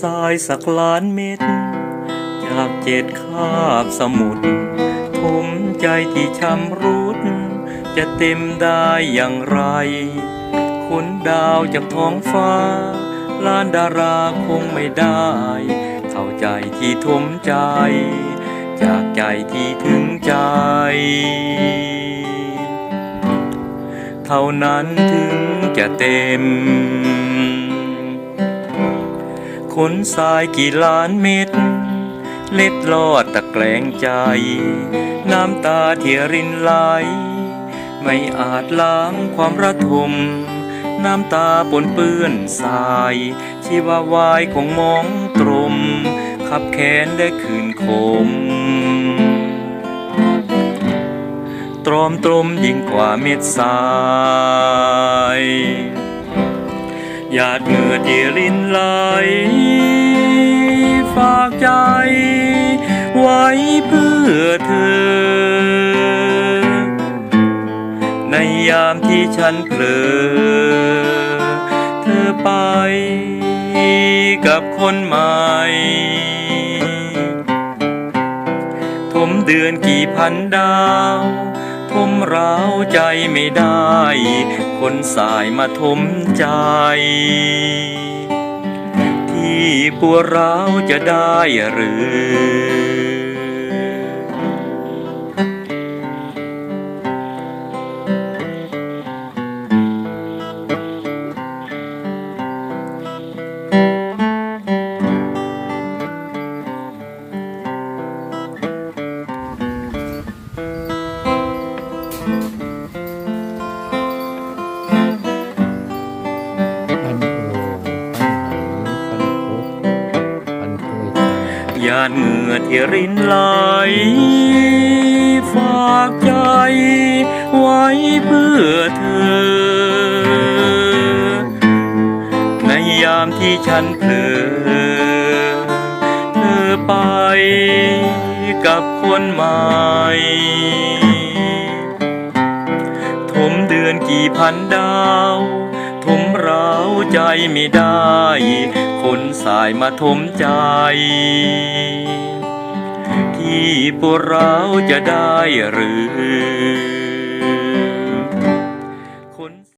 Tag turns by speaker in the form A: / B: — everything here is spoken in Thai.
A: ทรายสักล้านเม็ด จากเจ็ดคาบสมุทรทมใจที่ชำรุด จะเต็มได้อย่างไร ขนดาวจากท้องฟ้า ล้านดาราคงไม่ได้ เท่าใจที่ทมใจ จากใจที่ถึงใจ เท่านั้นถึงจะเต็ม ขนทรายกี่ล้านเม็ด เล็ดลอดตะแกรงใจ น้ำตาเที่รินไหล ไม่อาจล้างความระทม น้ำตาปนเปื้อนสาย ชีวาวายคงมองตรม ขับแขนได้คืนคม ตรอมตรมยิ่งกว่าเม็ดทราย หยาดเหงื่อที่รินไหล ฝากใจ ไว้เพื่อเธอ ในยามที่ฉันเผลอ เธอไปกับคนใหม่ทมเดือนกี่พันดาว ทมร้าวใจไม่ได้ คนสายมาทมใจ ที่ปวร้าวจะได้หรือาดเหงื่อที่รินไหลฝากใจไว้เพื่อเธอ ในยามที่ฉันเผลอเธอไปกับคนใหม่ทมเดือนกี่พันดาว ทมเราใจไม่ได้ คนสายมาทมใจ ที่พวกเราจะได้หรือ